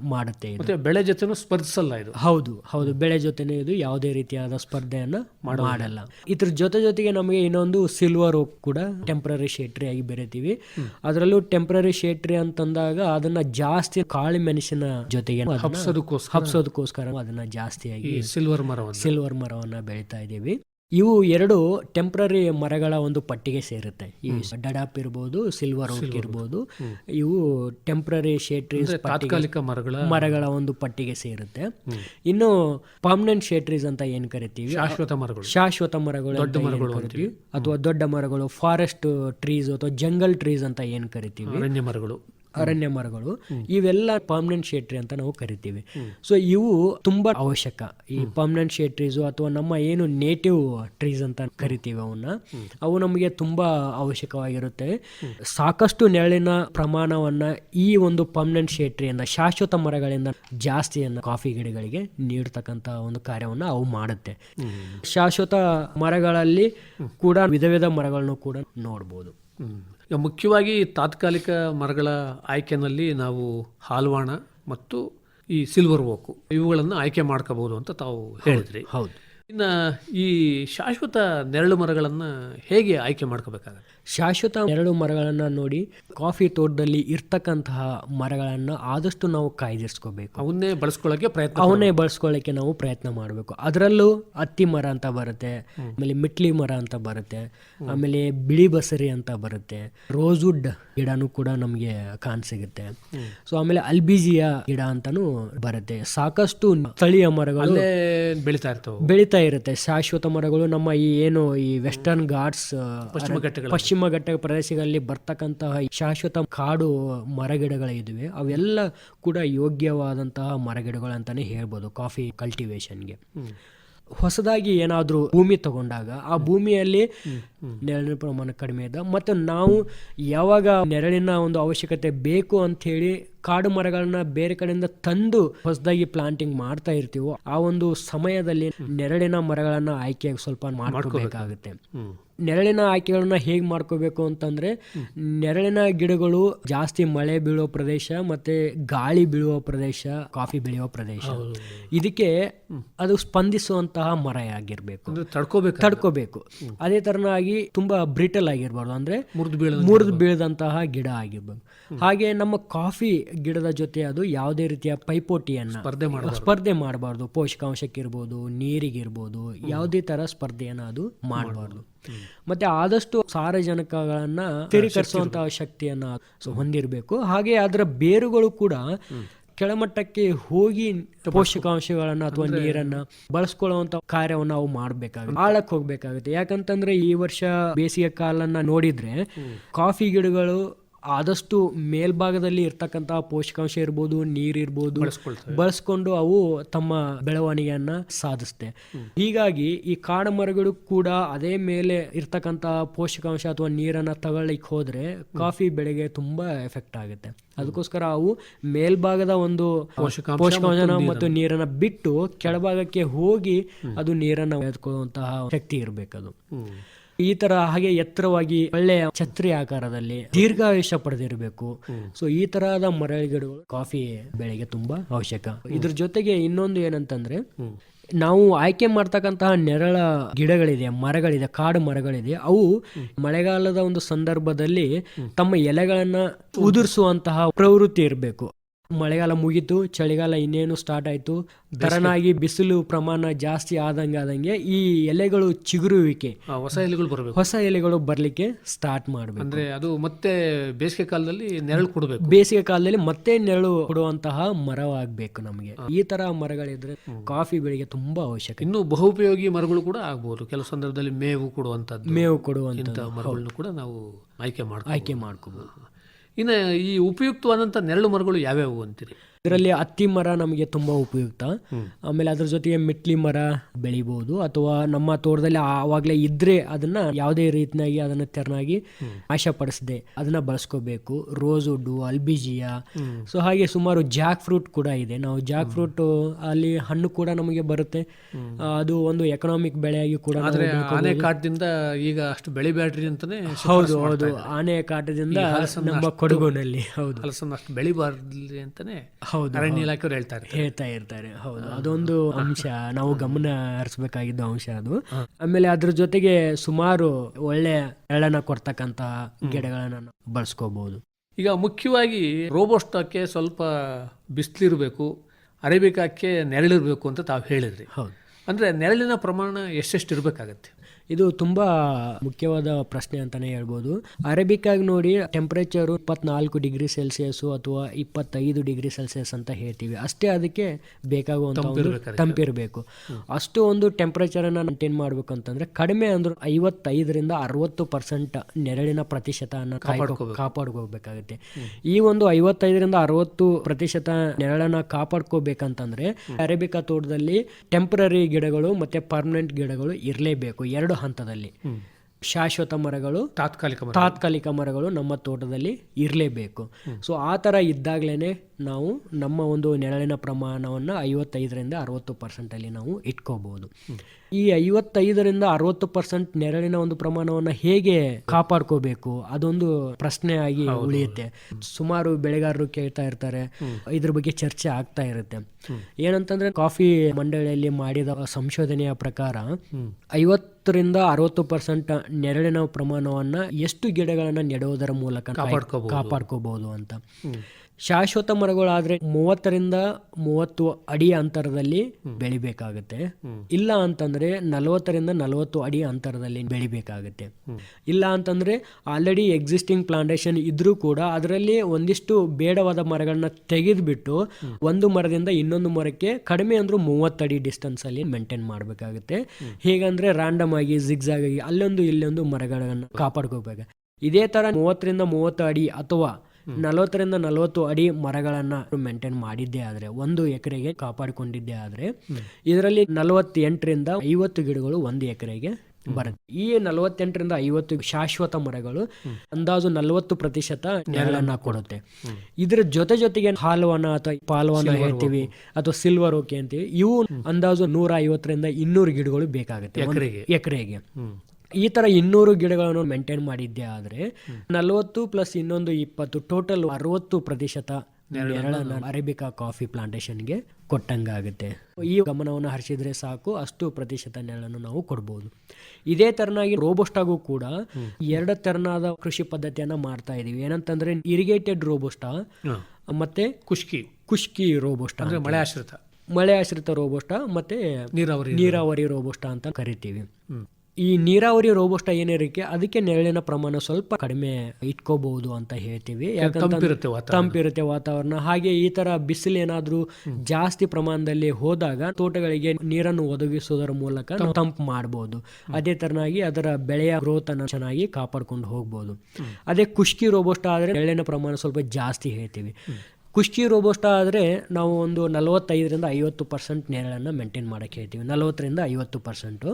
ಮಾಡುತ್ತೆ ಇದು. ಮತ್ತೆ ಬೆಳೆ ಜೊತೆನೂ ಸ್ಪರ್ಧಿಸಲ್ಲ ಇದು. ಹೌದು ಹೌದು. ಬೆಳೆ ಜೊತೆನೇ ಇದು ಯಾವುದೇ ರೀತಿಯಾದ ಸ್ಪರ್ಧೆಯನ್ನ ಮಾಡಲ್ಲ. ಇದ್ರ ಜೊತೆ ಜೊತೆಗೆ ನಮಗೆ ಇನ್ನೊಂದು ಸಿಲ್ವರ್ ಓಕ್ ಕೂಡ ಟೆಂಪ್ರರಿ ಶೇಟ್ರಿ ಆಗಿ ಬೆರಿತೀವಿ. ಅದರಲ್ಲೂ ಟೆಂಪ್ರರಿ ಶೇಟ್ರಿ ಅಂತಂದಾಗ ಅದನ್ನ ಜಾಸ್ತಿ ಕಾಳಿ ಮೆಣಸಿನ ಜೊತೆಗೆ ಹಬ್ಸೋದಕ್ಕೋಸ್ಕರ. ಅದನ್ನ ಜಾಸ್ತಿಯಾಗಿ ಸಿಲ್ವರ್ ಮರ ಸಿಲ್ವರ್ ಮರವನ್ನ ಬೆಳಿತಾ ಇದ್ದೀವಿ. ಇವು ಎರಡು ಟೆಂಪ್ರರಿ ಮರಗಳ ಒಂದು ಪಟ್ಟಿಗೆ ಸೇರುತ್ತೆ. ಈ ಡಡಾಪ್ ಇರ್ಬೋದು ಸಿಲ್ವರ್ ಓಕ್ ಇರ್ಬೋದು ಇವು ಟೆಂಪ್ರರಿ ಶೇಟ್ರೀಸ್ ತಾತ್ಕಾಲಿಕ ಮರಗಳ ಮರಗಳ ಒಂದು ಪಟ್ಟಿಗೆ ಸೇರುತ್ತೆ. ಇನ್ನು ಪರ್ಮನೆಂಟ್ ಟ್ರೀಸ್ ಅಂತ ಏನ್ ಕರಿತೀವಿ? ಶಾಶ್ವತ ಮರಗಳು. ಶಾಶ್ವತ ಮರಗಳು ದೊಡ್ಡ ಮರಗಳು ಅಥವಾ ದೊಡ್ಡ ಮರಗಳು ಫಾರೆಸ್ಟ್ ಟ್ರೀಸ್ ಅಥವಾ ಜಂಗಲ್ ಟ್ರೀಸ್ ಅಂತ ಏನ್ ಕರಿತೀವಿ? ಅರಣ್ಯ ಮರಗಳು. ಅರಣ್ಯ ಮರಗಳು ಇವೆಲ್ಲ ಪರ್ಮನೆಂಟ್ ಶೇಟ್ರಿ ಅಂತ ನಾವು ಕರಿತೀವಿ. ಸೊ ಇವು ತುಂಬಾ ಅವಶ್ಯಕ. ಈ ಪರ್ಮನೆಂಟ್ ಶೇಟ್ರೀಸು ಅಥವಾ ನಮ್ಮ ಏನು ನೇಟಿವ್ ಟ್ರೀಸ್ ಅಂತ ಕರಿತೀವಿ ಅವನ್ನ ಅವು ನಮಗೆ ತುಂಬಾ ಅವಶ್ಯಕವಾಗಿರುತ್ತೆ. ಸಾಕಷ್ಟು ನೆರಳಿನ ಪ್ರಮಾಣವನ್ನ ಈ ಒಂದು ಪರ್ಮನೆಂಟ್ ಶೇಟ್ರಿಯಿಂದ ಶಾಶ್ವತ ಮರಗಳಿಂದ ಜಾಸ್ತಿಯನ್ನ ಕಾಫಿ ಗಿಡಗಳಿಗೆ ನೀಡ್ತಕ್ಕಂತ ಒಂದು ಕಾರ್ಯವನ್ನ ಅವು ಮಾಡುತ್ತೆ. ಶಾಶ್ವತ ಮರಗಳಲ್ಲಿ ಕೂಡ ವಿಧ ವಿಧ ಮರಗಳನ್ನು ಕೂಡ ನೋಡ್ಬೋದು. ಮುಖ್ಯವಾಗಿ ತಾತ್ಕಾಲಿಕ ಮರಗಳ ಆಯ್ಕೆನಲ್ಲಿ ನಾವು ಹಾಲ್ವಾಣ ಮತ್ತು ಈ ಸಿಲ್ವರ್ ಓಕು ಇವುಗಳನ್ನು ಆಯ್ಕೆ ಮಾಡ್ಕೋಬಹುದು ಅಂತ ತಾವು ಹೇಳಿದ್ರಿ. ಹೌದು. ಇನ್ನು ಈ ಶಾಶ್ವತ ನೆರಳು ಮರಗಳನ್ನು ಹೇಗೆ ಆಯ್ಕೆ ಮಾಡ್ಕೋಬೇಕಾಗುತ್ತೆ? ಶಾಶ್ವತ ನೆರಳು ಮರಗಳನ್ನು ನೋಡಿ ಕಾಫಿ ತೋಟದಲ್ಲಿ ಇರ್ತಕ್ಕಂತಹ ಮರಗಳನ್ನು ಆದಷ್ಟು ನಾವು ಕಾಯ್ದಿರಿಸ್ಕೋಬೇಕು. ಅವನ್ನೇ ಬಳಸ್ಕೊಳ್ಳೋಕೆ ಪ್ರಯತ್ನ ಅವನ್ನೇ ಬಳಸ್ಕೊಳ್ಳೋಕೆ ನಾವು ಪ್ರಯತ್ನ ಮಾಡಬೇಕು. ಅದರಲ್ಲೂ ಅತ್ತಿ ಮರ ಅಂತ ಬರುತ್ತೆ ಆಮೇಲೆ ಮಿಟ್ಲಿ ಮರ ಅಂತ ಬರುತ್ತೆ ಆಮೇಲೆ ಬಿಳಿ ಬಸರಿ ಅಂತ ಬರುತ್ತೆ ರೋಸ್ವುಡ್ ಗಿಡನೂ ಕೂಡ ನಮಗೆ ಕಾಣಸಿಗುತ್ತೆ. ಸೊ ಆಮೇಲೆ ಅಲ್ಬಿಜಿಯಾ ಗಿಡ ಅಂತಾನು ಬರುತ್ತೆ. ಸಾಕಷ್ಟು ಸ್ಥಳೀಯ ಮರಗಳು ಬೆಳೀತಾ ಇರ್ತವೆ. ಬೆಳೀತಾ ಇರುತ್ತೆ. ಶಾಶ್ವತ ಮರಗಳು ನಮ್ಮ ಈ ಏನು ಈ ವೆಸ್ಟರ್ನ್ ಘಾಟ್ಸ್ ಪಶ್ಚಿಮ ಘಟ್ಟ ಪಶ್ಚಿಮ ಘಟ್ಟ ಪ್ರದೇಶಗಳಲ್ಲಿ ಬರ್ತಕ್ಕಂತಹ ಈ ಶಾಶ್ವತ ಕಾಡು ಮರಗಿಡಗಳಿವೆ ಅವೆಲ್ಲ ಕೂಡ ಯೋಗ್ಯವಾದಂತಹ ಮರಗಿಡಗಳು ಅಂತಾನೆ ಹೇಳ್ಬೋದು ಕಾಫಿ ಕಲ್ಟಿವೇಶನ್ಗೆ ಹೊಸದಾಗಿ ಏನಾದರೂ ಭೂಮಿ ತಗೊಂಡಾಗ ಆ ಭೂಮಿಯಲ್ಲಿ ನೆರಳಿನ ಪ್ರಮಾಣ ಕಡಿಮೆ ಇದೆ ಮತ್ತು ನಾವು ಯಾವಾಗ ನೆರಳಿನ ಒಂದು ಅವಶ್ಯಕತೆ ಬೇಕು ಅಂಥೇಳಿ ಹೇಳಿ ಕಾಡು ಮರಗಳನ್ನ ಬೇರೆ ಕಡೆಯಿಂದ ತಂದು ಹೊಸದಾಗಿ ಪ್ಲಾಂಟಿಂಗ್ ಮಾಡ್ತಾ ಇರ್ತೀವೋ ಆ ಒಂದು ಸಮಯದಲ್ಲಿ ನೆರಳಿನ ಮರಗಳನ್ನ ಆಯ್ಕೆ ಸ್ವಲ್ಪ ಮಾಡ್ಕೋಬೇಕಾಗುತ್ತೆ. ನೆರಳಿನ ಆಯ್ಕೆಗಳನ್ನ ಹೇಗೆ ಮಾಡ್ಕೋಬೇಕು ಅಂತಂದ್ರೆ ನೆರಳಿನ ಗಿಡಗಳು ಜಾಸ್ತಿ ಮಳೆ ಬೀಳೋ ಪ್ರದೇಶ ಮತ್ತೆ ಗಾಳಿ ಬೀಳುವ ಪ್ರದೇಶ ಕಾಫಿ ಬೆಳೆಯುವ ಪ್ರದೇಶ. ಇದಕ್ಕೆ ಅದು ಸ್ಪಂದಿಸುವಂತಹ ಮರ ಆಗಿರ್ಬೇಕು. ತಡ್ಕೋಬೇಕು. ತಡ್ಕೋಬೇಕು ಅದೇ ತರನಾಗಿ ತುಂಬಾ ಬ್ರಿಟಲ್ ಆಗಿರ್ಬಾರ್ದು. ಅಂದ್ರೆ ಮುರಿದು ಬೀಳ ಮುರಿದು ಬೀಳದಂತಹ ಗಿಡ ಆಗಿರ್ಬೇಕು. ಹಾಗೆ ನಮ್ಮ ಕಾಫಿ ಗಿಡದ ಜೊತೆ ಅದು ಯಾವುದೇ ರೀತಿಯ ಪೈಪೋಟಿಯನ್ನ ಸ್ಪರ್ಧೆ ಮಾಡಬಾರ್ದು. ಸ್ಪರ್ಧೆ ಮಾಡಬಾರ್ದು. ಪೋಷಕಾಂಶಕ್ಕಿರ್ಬೋದು ನೀರಿಗಿರ್ಬೋದು ಯಾವುದೇ ತರ ಸ್ಪರ್ಧೆಯನ್ನ ಅದು ಮಾಡಬಾರ್ದು. ಮತ್ತೆ ಆದಷ್ಟು ಸಾರಜನಕಗಳನ್ನ ಸ್ಥಿರೀಕರಿಸುವಂತಹ ಶಕ್ತಿಯನ್ನ ಸೊ ಹೊಂದಿರಬೇಕು. ಹಾಗೆ ಅದರ ಬೇರುಗಳು ಕೂಡ ಕೆಳಮಟ್ಟಕ್ಕೆ ಹೋಗಿ ಪೋಷಕಾಂಶಗಳನ್ನ ಅಥವಾ ನೀರನ್ನ ಬಳಸ್ಕೊಳ್ಳುವಂತ ಕಾರ್ಯವನ್ನು ಅವು ಮಾಡ್ಬೇಕಾಗುತ್ತೆ. ಆಳಕ್ಕೆ ಹೋಗ್ಬೇಕಾಗುತ್ತೆ. ಯಾಕಂತಂದ್ರೆ ಈ ವರ್ಷ ಬೇಸಿಗೆ ಕಾಲನ್ನ ನೋಡಿದ್ರೆ ಕಾಫಿ ಗಿಡಗಳು ಆದಷ್ಟು ಮೇಲ್ಭಾಗದಲ್ಲಿ ಇರ್ತಕ್ಕಂತಹ ಪೋಷಕಾಂಶ ಇರ್ಬೋದು ನೀರಿರ್ಬೋದು ಬಳಸ್ಕೊಂಡು ಅವು ತಮ್ಮ ಬೆಳವಣಿಗೆಯನ್ನ ಸಾಧಿಸುತ್ತೆ. ಹೀಗಾಗಿ ಈ ಕಾಡು ಮರಗಳು ಕೂಡ ಅದೇ ಮೇಲೆ ಇರ್ತಕ್ಕಂತಹ ಪೋಷಕಾಂಶ ಅಥವಾ ನೀರನ್ನ ತಗೊಳ್ಳಿಕ್ ಹೋದ್ರೆ ಕಾಫಿ ಬೆಳೆಗೆ ತುಂಬಾ ಎಫೆಕ್ಟ್ ಆಗುತ್ತೆ. ಅದಕ್ಕೋಸ್ಕರ ಅವು ಮೇಲ್ಭಾಗದ ಒಂದು ಪೋಷಕಾಂಶ ಪೋಷಕಾಂಶನ ಮತ್ತು ನೀರನ್ನ. ಬಿಟ್ಟು ಕೆಳಭಾಗಕ್ಕೆ ಹೋಗಿ ಅದು ನೀರನ್ನ ಎದ್ಕೊಳ್ಳುವಂತಹ ಶಕ್ತಿ ಇರಬೇಕದು. ಈ ತರ ಹಾಗೆ ಎತ್ತರವಾಗಿ ಒಳ್ಳೆಯ ಛತ್ರಿ ಆಕಾರದಲ್ಲಿ ದೀರ್ಘಾಯುಷ್ಯ ಪಡೆದಿರಬೇಕು. ಸೊ ಈ ತರಹದ ಮರಳಿಗಿಡಗಳು ಕಾಫಿ ಬೆಳೆಗೆ ತುಂಬಾ ಅವಶ್ಯಕ. ಇದ್ರ ಜೊತೆಗೆ ಇನ್ನೊಂದು ಏನಂತಂದ್ರೆ ನಾವು ಆಯ್ಕೆ ಮಾಡ್ತಕ್ಕಂತಹ ನೆರಳ ಗಿಡಗಳಿದೆ ಮರಗಳಿದೆ ಕಾಡು ಮರಗಳಿದೆ ಅವು ಮಳೆಗಾಲದ ಒಂದು ಸಂದರ್ಭದಲ್ಲಿ ತಮ್ಮ ಎಲೆಗಳನ್ನ ಉದುರಿಸುವಂತಹ ಪ್ರವೃತ್ತಿ ಇರಬೇಕು. ಮಳೆಗಾಲ ಮುಗೀತು ಚಳಿಗಾಲ ಇನ್ನೇನು ಸ್ಟಾರ್ಟ್ ಆಯಿತು. ತರನಾಗಿ ಬಿಸಿಲು ಪ್ರಮಾಣ ಜಾಸ್ತಿ ಆದಂಗೆ ಆದಂಗೆ ಈ ಎಲೆಗಳು ಚಿಗುರುವಿಕೆ ಹೊಸ ಎಲೆಗಳು ಬರಬೇಕು. ಹೊಸ ಎಲೆಗಳು ಬರಲಿಕ್ಕೆ ಸ್ಟಾರ್ಟ್ ಮಾಡಬೇಕು. ಅಂದರೆ ಅದು ಮತ್ತೆ ಬೇಸಿಗೆ ಕಾಲದಲ್ಲಿ ನೆರಳು ಕೊಡಬೇಕು. ಬೇಸಿಗೆ ಕಾಲದಲ್ಲಿ ಮತ್ತೆ ನೆರಳು ಕೊಡುವಂತಹ ಮರವಾಗಬೇಕು ನಮಗೆ. ಈ ತರ ಮರಗಳಿದ್ರೆ ಕಾಫಿ ಬೆಳೆಗೆ ತುಂಬಾ ಅವಶ್ಯಕ. ಇನ್ನು ಬಹುಪಯೋಗಿ ಮರಗಳು ಕೂಡ ಆಗ್ಬಹುದು ಕೆಲವು ಸಂದರ್ಭದಲ್ಲಿ ಮೇವು ಕೊಡುವಂತದ್ದು ಮೇವು ಕೊಡುವಂತ ಮರಗಳನ್ನು ಕೂಡ ನಾವು ಆಯ್ಕೆ ಮಾಡ್ಕೊ ಆಯ್ಕೆ ಮಾಡ್ಕೋಬಹುದು ಇನ್ನು ಈ ಉಪಯುಕ್ತವಾದಂಥ ನೆರಳು ಮರಗಳು ಯಾವ್ಯಾವು ಅಂತೀರಿ? ಇದರಲ್ಲಿ ಹತ್ತಿ ಮರ ನಮಗೆ ತುಂಬಾ ಉಪಯುಕ್ತ. ಆಮೇಲೆ ಅದ್ರ ಜೊತೆಗೆ ಮೆಟ್ಲಿ ಮರ ಬೆಳಿಬಹುದು ಅಥವಾ ನಮ್ಮ ತೋಟದಲ್ಲಿ ಆವಾಗಲೇ ಇದ್ರೆ ಅದನ್ನ ಯಾವುದೇ ರೀತಿಯಾಗಿ ಅದನ್ನ ತೆರನಾಗಿ ನಾಶಪಡಿಸದೆ ಅದನ್ನ ಬಳಸ್ಕೋಬೇಕು. Rosewood albizia. ಸೊ ಹಾಗೆ ಸುಮಾರು ಜಾಕ್ ಫ್ರೂಟ್ ಕೂಡ ಇದೆ. ನಾವು ಜಾಕ್ ಫ್ರೂಟ್ ಅಲ್ಲಿ ಹಣ್ಣು ಕೂಡ ನಮಗೆ ಬರುತ್ತೆ. ಅದು ಒಂದು ಎಕನಾಮಿಕ್ ಬೆಳೆಯಾಗಿ ಕೂಡ ಆನೆ ಕಾಟದಿಂದ ಈಗ ಅಷ್ಟು ಬೆಳಿಬ್ಯಾಡ್ರಿ ಅಂತಾನೆ ಹೌದು ಹೌದು. ಆನೆ ಕಾಟದಿಂದ ನಮ್ಮ ಕೊಡಗುನಲ್ಲಿ ಹೌದು. ಅಷ್ಟು ಬೆಳಿಬಾರ್ದು ಅಂತಾನೆ ಹೌದು, ಅರಣ್ಯ ಹೌದು. ಹೇಳ್ತಾರೆ ಹೇಳ್ತಾ ಇರ್ತಾರೆ. ಹೇಳ್ತಾ ಇರ್ತಾರೆ ಹೌದು. ಅದೊಂದು ಅಂಶ ನಾವು ಗಮನ ಹರಿಸಬೇಕಾಗಿದ್ದ ಅಂಶ ಅದು. ಆಮೇಲೆ ಅದ್ರ ಜೊತೆಗೆ ಸುಮಾರು ಒಳ್ಳೆ ಎಳನ ಕೊಡ್ತಕ್ಕಂತಹ ಗಿಡಗಳನ್ನ ಬಳಸ್ಕೋಬಹುದು ಈಗ ಮುಖ್ಯವಾಗಿ ರೋಬೋಸ್ಟಕ್ಕೆ ಸ್ವಲ್ಪ ಬಿಸಿಲಿರಬೇಕು ಅರೇಬಿಕಾಕ್ಕೆ ನೆರಳಿರಬೇಕು ಅಂತ ತಾವು ಹೇಳಿದ್ರಿ. ಹೌದು. ಅಂದರೆ ನೆರಳಿನ ಪ್ರಮಾಣ ಎಷ್ಟೆಷ್ಟು ಇರಬೇಕಾಗತ್ತೆ ಇದು ತುಂಬಾ ಮುಖ್ಯವಾದ ಪ್ರಶ್ನೆ ಅಂತಾನೆ ಹೇಳ್ಬೋದು. ಅರೇಬಿಕಾಗಿ ನೋಡಿ ಟೆಂಪರೇಚರ್ ಇಪ್ಪತ್ನಾಲ್ಕು ಡಿಗ್ರಿ ಸೆಲ್ಸಿಯಸ್ ಅಥವಾ ಇಪ್ಪತ್ತೈದು ಡಿಗ್ರಿ ಸೆಲ್ಸಿಯಸ್ ಅಂತ ಹೇಳ್ತೀವಿ. ಅಷ್ಟೇ ಅದಕ್ಕೆ ಬೇಕಾಗುವಂತ ಒಂದು ತಂಪಿರಬೇಕು ಅಷ್ಟು ಒಂದು ಟೆಂಪರೇಚರ್ ಅನ್ನ ಮೇಂಟೈನ್ ಮಾಡಬೇಕು ಅಂತಂದ್ರೆ ಕಡಿಮೆ ಅಂದ್ರೆ ಐವತ್ತೈದರಿಂದ ಅರವತ್ತು ಪರ್ಸೆಂಟ್ ನೆರಳಿನ ಪ್ರತಿಶತ ಕಾಪಾಡ್ಕೋಬೇಕು. ಕಾಪಾಡ್ಕೋಬೇಕಾಗುತ್ತೆ. ಈ ಒಂದು ಐವತ್ತೈದರಿಂದ ಅರವತ್ತು ಪ್ರತಿಶತ ನೆರಳನ್ನ ಕಾಪಾಡ್ಕೋಬೇಕಂತಂದ್ರೆ ಅರೇಬಿಕಾ ತೋಟದಲ್ಲಿ ಟೆಂಪರರಿ ಗಿಡಗಳು ಮತ್ತೆ ಪರ್ಮನೆಂಟ್ ಗಿಡಗಳು ಇರಲೇಬೇಕು. ಎರಡು ಹಂತದಲ್ಲಿ. ಶಾಶ್ವತ ಮರಗಳು ತಾತ್ಕಾಲಿಕ. ತಾತ್ಕಾಲಿಕ ಮರಗಳು ನಮ್ಮ ತೋಟದಲ್ಲಿ ಇರಲೇಬೇಕು. ಸೊ ಆ ಥರ ಇದ್ದಾಗಲೇ ನಾವು ನಮ್ಮ ಒಂದು ನೆರಳಿನ ಪ್ರಮಾಣವನ್ನು ಐವತ್ತೈದರಿಂದ ಅರವತ್ತು ಪರ್ಸೆಂಟಲ್ಲಿ ನಾವು ಇಟ್ಕೋಬಹುದು ಈ ಐವತ್ತೈದರಿಂದ ಅರವತ್ತು ಪರ್ಸೆಂಟ್ ನೆರಳಿನ ಒಂದು ಪ್ರಮಾಣವನ್ನು ಹೇಗೆ ಕಾಪಾಡ್ಕೋಬೇಕು? ಅದೊಂದು ಪ್ರಶ್ನೆ ಆಗಿ ಉಳಿಯುತ್ತೆ. ಸುಮಾರು ಬೆಳೆಗಾರರು ಕೇಳ್ತಾ ಇರ್ತಾರೆ. ಇದ್ರ ಬಗ್ಗೆ ಚರ್ಚೆ ಆಗ್ತಾ ಇರುತ್ತೆ. ಏನಂತಂದ್ರೆ ಕಾಫಿ ಮಂಡಳಿಯಲ್ಲಿ ಮಾಡಿದ ಸಂಶೋಧನೆಯ ಪ್ರಕಾರ ಐವತ್ತರಿಂದ ಅರವತ್ತು ಪರ್ಸೆಂಟ್ ನೆರಳಿನ ಪ್ರಮಾಣವನ್ನ ಎಷ್ಟು ಗಿಡಗಳನ್ನ ನೆಡುವುದರ ಮೂಲಕ. ಕಾಪಾಡ್ಕೋಬಹುದು. ಅಂತ. ಶಾಶ್ವತ ಮರಗಳಾದ್ರೆ ಮೂವತ್ತರಿಂದ ಮೂವತ್ತು ಅಡಿ ಅಂತರದಲ್ಲಿ ಬೆಳಿಬೇಕಾಗತ್ತೆ. ಇಲ್ಲ ಅಂತಂದ್ರೆ ನಲವತ್ತರಿಂದ ನಲವತ್ತು ಅಡಿ ಅಂತರದಲ್ಲಿ ಬೆಳಿಬೇಕಾಗತ್ತೆ. ಇಲ್ಲ ಅಂತಂದ್ರೆ ಆಲ್ರೆಡಿ ಎಕ್ಸಿಸ್ಟಿಂಗ್ ಪ್ಲಾಂಟೇಶನ್ ಇದ್ರೂ ಕೂಡ ಅದರಲ್ಲಿ ಒಂದಿಷ್ಟು ಬೇಡವಾದ ಮರಗಳನ್ನ ತೆಗೆದ್ಬಿಟ್ಟು ಒಂದು ಮರದಿಂದ ಇನ್ನೊಂದು ಮರಕ್ಕೆ ಕಡಿಮೆ ಅಂದ್ರೂ ಮೂವತ್ತಡಿ ಡಿಸ್ಟೆನ್ಸ್ ಅಲ್ಲಿ ಮೇಂಟೈನ್ ಮಾಡಬೇಕಾಗುತ್ತೆ. ಹೇಗಂದ್ರೆ ರ್ಯಾಂಡಮ್ ಆಗಿ ಜಿಗ್ಜಾಗ್ ಆಗಿ, ಅಲ್ಲೊಂದು ಇಲ್ಲೊಂದು ಮರಗಳನ್ನು ಕಾಪಾಡ್ಕೋಬೇಕು ಇದೇ ತರ ಮೂವತ್ತರಿಂದ ಮೂವತ್ತು ಅಡಿ ಅಥವಾ ನಲವತ್ತರಿಂದ ನಲವತ್ತು ಅಡಿ ಮರಗಳನ್ನ ಮೇಂಟೈನ್ ಮಾಡಿದ್ದೇ ಆದ್ರೆ ಒಂದು ಎಕರೆಗೆ ಕಾಪಾಡಿಕೊಂಡಿದ್ದೇ ಆದ್ರೆ ಇದರಲ್ಲಿ ನಲವತ್ತೆಂಟರಿಂದ ಐವತ್ತು ಗಿಡಗಳು ಒಂದು ಎಕರೆಗೆ ಬರುತ್ತೆ. ಈ ನಲವತ್ತೆಂಟರಿಂದ ಐವತ್ತು ಶಾಶ್ವತ ಮರಗಳು ಅಂದಾಜು ನಲವತ್ತು ಪ್ರತಿಶತ ನೆರಳನ್ನ ಕೊಡುತ್ತೆ. ಇದರ ಜೊತೆ ಜೊತೆಗೆ ಹಾಲ್ವನ ಅಥವಾ ಪಾಲ್ವನ ಹೇಳ್ತೀವಿ ಅಥವಾ ಸಿಲ್ವರ್ ಓಕೆ ಅಂತೀವಿ ಇವು ಅಂದಾಜು ನೂರ ಐವತ್ತರಿಂದ ಇನ್ನೂರು ಗಿಡಗಳು ಬೇಕಾಗುತ್ತೆ. ಎಕರೆಗೆ. ಈ ತರ ಇನ್ನೂರು ಗಿಡಗಳನ್ನು ಮೇಂಟೈನ್ ಮಾಡಿದ್ದೆ ಆದ್ರೆ ನಲವತ್ತು ಪ್ಲಸ್ ಇನ್ನೊಂದು ಇಪ್ಪತ್ತು ಟೋಟಲ್ ಅರವತ್ತು ಪ್ರತಿಶತ ನೆರಳನ್ನು ಅರೇಬಿಕಾ ಕಾಫಿ ಪ್ಲಾಂಟೇಶನ್ಗೆ ಕೊಟ್ಟಂಗಾಗುತ್ತೆ ಈ ಗಮನವನ್ನು ಹರಿಸಿದ್ರೆ ಸಾಕು ಅಷ್ಟು ಪ್ರತಿಶತ ನೆರಳನ್ನು ನಾವು ಕೊಡ್ಬೋದು. ಇದೇ ತರನಾಗಿ ರೋಬೋಸ್ಟಾಗೂ ಕೂಡ ಎರಡು ತರನಾದ ಕೃಷಿ ಪದ್ಧತಿಯನ್ನ ಮಾಡ್ತಾ ಇದೀವಿ. ಏನಂತಂದ್ರೆ ಇರಿಗೇಟೆಡ್ ರೋಬೋಸ್ಟಾ ಮತ್ತೆ ಕುಷ್ಕಿ ಕುಷ್ಕಿ ರೋಬೋಸ್ಟಾ ಅಂದ್ರೆ ಮಳೆ ಆಶ್ರಿತ. ಮಳೆ ಆಶ್ರಿತ ರೋಬೋಸ್ಟ ಮತ್ತೆ ನೀರಾವರಿ. ನೀರಾವರಿ ರೋಬೋಸ್ಟ ಅಂತ ಕರಿತೀವಿ. ಈ ನೀರಾವರಿ ರೋಬೋಸ್ಟ ಏನಿರಕ್ಕೆ ಅದಕ್ಕೆ ನೆರಳಿನ ಪ್ರಮಾಣ ಸ್ವಲ್ಪ ಕಡಿಮೆ ಇಟ್ಕೋಬಹುದು ಅಂತ ಹೇಳ್ತೀವಿ. ತಂಪಿರುತ್ತೆ ವಾತಾವರಣ. ಹಾಗೆ ಈ ತರ ಬಿಸಿಲು ಏನಾದ್ರೂ ಜಾಸ್ತಿ ಪ್ರಮಾಣದಲ್ಲಿ ಹೋದಾಗ ತೋಟಗಳಿಗೆ ನೀರನ್ನು ಒದಗಿಸುವುದರ ಮೂಲಕ ತಂಪು ಮಾಡಬಹುದು ಅದೇ ತರನಾಗಿ ಅದರ ಬೆಳೆಯ ಗ್ರೋತ್ ಅನ್ನು ಚೆನ್ನಾಗಿ ಕಾಪಾಡ್ಕೊಂಡು ಹೋಗ್ಬೋದು. ಅದೇ ಕುಷ್ಕಿ ರೋಬೋಸ್ಟ ಆದ್ರೆ ನೆರಳಿನ ಪ್ರಮಾಣ ಸ್ವಲ್ಪ ಜಾಸ್ತಿ ಹೇಳ್ತೀವಿ. ಕುಷ್ಕಿ ರೋಬೋಸ್ಟ ಆದರೆ ನಾವು ಒಂದು ನಲವತ್ತೈದರಿಂದ ಐವತ್ತು ಪರ್ಸೆಂಟ್ ನೆರಳನ್ನು ಮೇಂಟೈನ್ ಮಾಡೋಕ್ಕೆ ಹೇಳ್ತೀವಿ. ನಲವತ್ತರಿಂದ ಐವತ್ತು ಪರ್ಸೆಂಟು.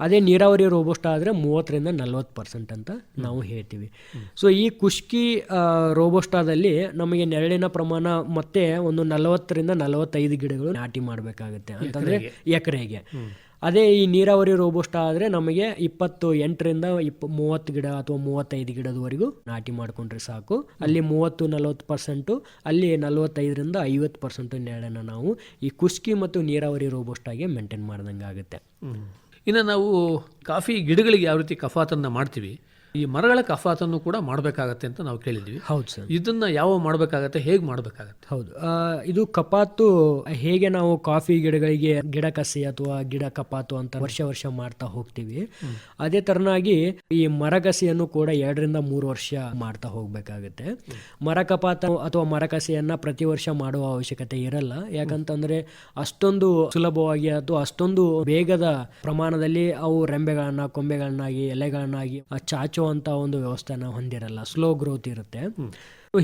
ಅದೇ ನೀರಾವರಿ ರೋಬೋಸ್ಟ ಆದರೆ ಮೂವತ್ತರಿಂದ ನಲವತ್ತು ಪರ್ಸೆಂಟ್ ಅಂತ ನಾವು ಹೇಳ್ತೀವಿ. ಸೊ ಈ ಕುಷ್ಕಿ ರೋಬೋಸ್ಟಾದಲ್ಲಿ ನಮಗೆ ನೆರಳಿನ ಪ್ರಮಾಣ ಮತ್ತೆ ಒಂದು ನಲವತ್ತರಿಂದ ನಲವತ್ತೈದು ಗಿಡಗಳು ನಾಟಿ ಮಾಡಬೇಕಾಗುತ್ತೆ. ಅಂತಂದರೆ ಎಕರೆಗೆ. ಅದೇ ಈ ನೀರಾವರಿ ರೋಬೋಸ್ಟ್ ಆದರೆ ನಮಗೆ ಇಪ್ಪತ್ತು ಎಂಟರಿಂದ ಇಪ್ಪ ಮೂವತ್ತು ಗಿಡ ಅಥವಾ ಮೂವತ್ತೈದು ಗಿಡದವರೆಗೂ ನಾಟಿ ಮಾಡಿಕೊಂಡ್ರೆ ಸಾಕು. ಅಲ್ಲಿ ಮೂವತ್ತು, ನಲವತ್ತು ಪರ್ಸೆಂಟು, ಅಲ್ಲಿ ನಲವತ್ತೈದರಿಂದ ಐವತ್ತು ಪರ್ಸೆಂಟು ನೆರಳನ್ನ ನಾವು ಈ ಕುಸ್ಕಿ ಮತ್ತು ನೀರಾವರಿ ರೋಬೋಸ್ಟಾಗೆ ಮೇಂಟೈನ್ ಮಾಡ್ದಂಗೆ ಆಗುತ್ತೆ ಇನ್ನು ನಾವು ಕಾಫಿ ಗಿಡಗಳಿಗೆ ಯಾವ ರೀತಿ ಕಫಾತನ್ನ ಮಾಡ್ತೀವಿ ಈ ಮರಗಳ ಕಫಾತನ್ನು ಕೂಡ ಮಾಡಬೇಕಾಗತ್ತೆ ಅಂತ ನಾವು ಕೇಳಿದ್ವಿ ಹೌದು ಸರ್. ಇದನ್ನ ಯಾವ ಮಾಡಬೇಕಾಗತ್ತೆ ಹೇಗೆ ಮಾಡಬೇಕಾಗತ್ತೆ? ಹೌದು. ಇದು ಕಪಾತು ಹೇಗೆ ನಾವು ಕಾಫಿ ಗಿಡಗಳಿಗೆ ಗಿಡ ಕಸಿ ಅಥವಾ ಗಿಡ ಕಪಾತು ಅಂತ ವರ್ಷ ವರ್ಷ ಮಾಡ್ತಾ ಹೋಗ್ತೀವಿ. ಅದೇ ತರನಾಗಿ ಈ ಮರ ಕಸಿಯನ್ನು ಕೂಡ ಎರಡರಿಂದ ಮೂರು ವರ್ಷ ಮಾಡ್ತಾ ಹೋಗ್ಬೇಕಾಗತ್ತೆ. ಮರ ಕಪಾತ ಅಥವಾ ಮರ ಕಸಿಯನ್ನ ಪ್ರತಿ ವರ್ಷ ಮಾಡುವ ಅವಶ್ಯಕತೆ ಇರಲ್ಲ. ಯಾಕಂತಂದ್ರೆ ಅಷ್ಟೊಂದು ಸುಲಭವಾಗಿ ಅಥವಾ ಅಷ್ಟೊಂದು ವೇಗದ ಪ್ರಮಾಣದಲ್ಲಿ ಅವು ರೆಂಬೆಗಳನ್ನ ಕೊಂಬೆಗಳನ್ನಾಗಿ ಎಲೆಗಳನ್ನಾಗಿ ಆ ಚಾಚುವಂತ ಒಂದು ವ್ಯವಸ್ಥೆನ ಹೊಂದಿರಲ್ಲ. ಸ್ಲೋ ಗ್ರೋತ್ ಇರುತ್ತೆ.